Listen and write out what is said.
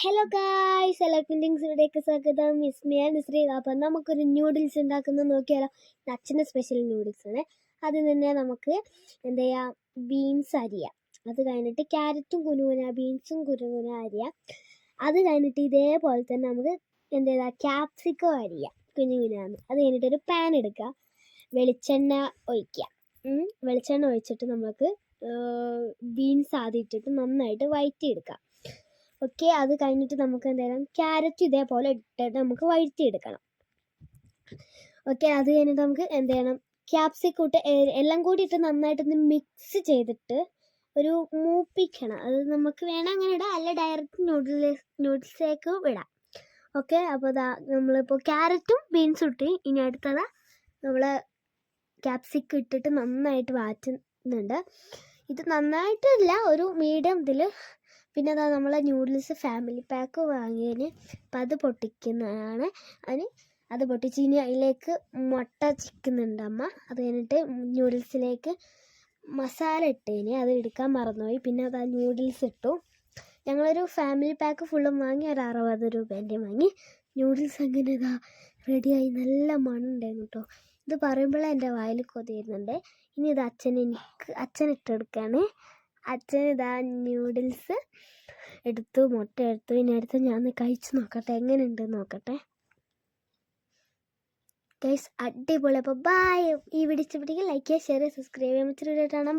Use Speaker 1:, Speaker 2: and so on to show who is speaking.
Speaker 1: Hello guys എല്ലാവർക്കും ടിങ്സിലേക്ക് സ്വാഗതം. ഇസ്മിയ നിസ്രീ അപ്പം നമുക്കൊരു ന്യൂഡിൽസ് ഉണ്ടാക്കുന്ന നോക്കിയാലോ? അച്ഛന്റെ സ്പെഷ്യൽ ന്യൂഡിൽസ് ആണ്. അതിൽ തന്നെ നമുക്ക് എന്താ ചെയ്യുക ബീൻസ് അരിയാം. അത് കഴിഞ്ഞിട്ട് ക്യാരറ്റും കുനുകുന ബീൻസും കുനുകുന അരിയാം. അത് കഴിഞ്ഞിട്ട് ഇതേപോലെ തന്നെ നമുക്ക് എന്താ ചെയ്യുക ക്യാപ്സിക്കോ അരിയാം. കുഞ്ഞു അത് കഴിഞ്ഞിട്ട് ഒരു പാൻ എടുക്കുക വെളിച്ചെണ്ണ ഒഴിക്കുക വെളിച്ചെണ്ണ ഒഴിച്ചിട്ട് നമുക്ക് ബീൻസ് ആദ്യം ഇട്ടിട്ട് നന്നായിട്ട് വഴറ്റിയെടുക്കാം ഓക്കെ അത് കഴിഞ്ഞിട്ട് നമുക്ക് എന്തായാലും ക്യാരറ്റ് ഇതേപോലെ ഇട്ടിട്ട് നമുക്ക് വഴറ്റിയെടുക്കണം ഓക്കെ അത് കഴിഞ്ഞിട്ട് നമുക്ക് എന്ത് ചെയ്യണം ക്യാപ്സിക്കൂട്ട് എല്ലാം കൂടി ഇട്ട് നന്നായിട്ടൊന്ന് മിക്സ് ചെയ്തിട്ട് ഒരു മൂപ്പിക്കണം. അത് നമുക്ക് വേണം അങ്ങനെ ഇടാം അല്ല ഡയറക്റ്റ് നൂഡിൽസ് നൂഡിൽസിലേക്ക് ഇടാം. ഓക്കെ അപ്പോൾ ഇതാ നമ്മളിപ്പോൾ ക്യാരറ്റും ബീൻസും ഇട്ട് ഇനി അടുത്തത് നമ്മൾ ക്യാപ്സിക്കം ഇട്ടിട്ട് നന്നായിട്ട് വാറ്റുന്നുണ്ട്. ഇത് നന്നായിട്ടില്ല ഒരു മീഡിയം ഇതിൽ പിന്നെ അതാ നമ്മളെ ന്യൂഡിൽസ് ഫാമിലി പാക്ക് വാങ്ങിയതിന് അപ്പം അത് പൊട്ടിക്കുന്നതാണ്. അതിന് അത് പൊട്ടിച്ച് ഇനി അതിലേക്ക് മുട്ട ചിക്കുന്നുണ്ട് അമ്മ. അത് കഴിഞ്ഞിട്ട് ന്യൂഡിൽസിലേക്ക് മസാല ഇട്ടതിന് അത് എടുക്കാൻ മറന്നുപോയി. പിന്നെ അത് ആ ന്യൂഡിൽസ് ഇട്ടു. ഞങ്ങളൊരു ഫാമിലി പാക്ക് ഫുള്ളും വാങ്ങി ഒരു അറുപത് രൂപേന്റെ വാങ്ങി. ന്യൂഡിൽസ് അങ്ങനെ ഇതാ റെഡിയായി. നല്ല മണമുണ്ടായിരുന്നു കേട്ടോ. ഇത് പറയുമ്പോഴേ എന്റെ വായിൽ കൊതിയിരുന്നുണ്ട് ഇനി ഇത് അച്ഛൻ എനിക്ക് അച്ഛൻ ഇട്ടെടുക്കുകയാണ് അച്ഛൻ ഇതാ ന്യൂഡിൽസ് എടുത്തു മുട്ട എടുത്തു. ഇനി അടുത്ത് ഞാൻ കഴിച്ചു നോക്കട്ടെ. എങ്ങനെയുണ്ട് നോക്കട്ടെ. ഗൈസ് അടിപൊളി. അപ്പോൾ ബായ് ഈ വീഡിയോ ഇഷ്ടപ്പെട്ടെങ്കിൽ ലൈക്ക് ചെയ്യുക ഷെയർ സബ്സ്ക്രൈബ് ചെയ്യാൻ കാണാം.